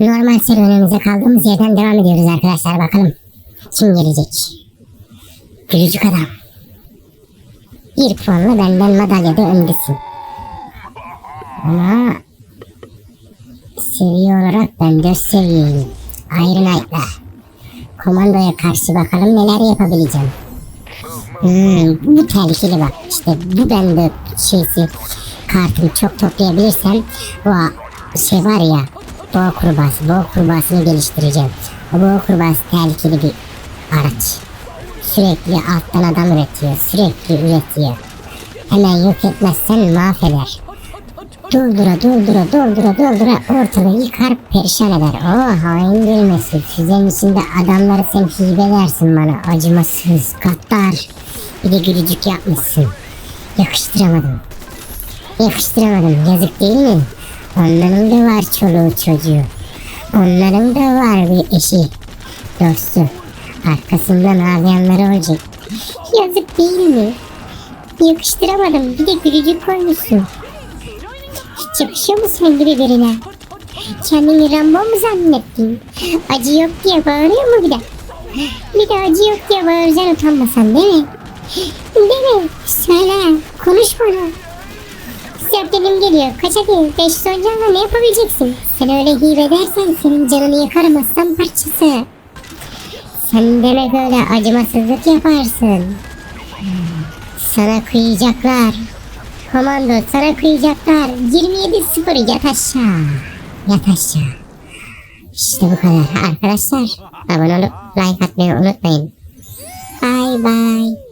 Normal serüvenimize kaldığımız yerden devam ediyoruz arkadaşlar bakalım. Kim gelecek? Gülücük adam. Bir puanla benden madalyada öndesin. Ama seviye olarak ben 4 seviyeyim. Iron Knight'la. Komandoya karşı bakalım neler yapabileceğim. Hmm, bu tehlikeli bak. İşte bu bende şeysi kartımı çok toplayabilirsem o şey var ya boğa kurbağası. Boğa kurbağasını geliştireceğim. O boğa kurbağası tehlikeli bir araç. Sürekli alttan adam üretiyor. Sürekli üretiyor. Hemen yok etmezsen mahveder. Doldura doldura doldura doldura ortalığı yıkar perişan eder. O hain gülmesi. Füzenin içinde adamları sen hibe edersin bana. Acımasız, gaddar. Bir de gülücük yapmışsın. Yakıştıramadım. Yakıştıramadım. Yazık değil mi? Onların da var çoluğu çocuğu. Onların da var bir eşi. Dostu. Arkasından ağlayanları olacak. Yazık değil mi? Yakıştıramadım. Bir de gülücük koymuşsun. Hiç yakışıyor mu sen gibi birine? Kendini Rambo mu zannettin? Acı yok diye bağırıyor mu bir de? Bir de acı yok diye bağıracaksın utanmasan değil mi? Değil mi? Söyle. Konuş bana. Sertlenim geliyor. Kaç hadi. Beş soncanla ne yapabileceksin? Sen öyle hibe edersen senin canını yakarım aslan parçası. Sen demek öyle acımasızlık yaparsın. Sana kıyacaklar. Komando sana kıyacaklar. 27-0 yat aşağı. Yat aşağı. İşte bu kadar arkadaşlar. Abone olup like atmayı unutmayın. Bye bye.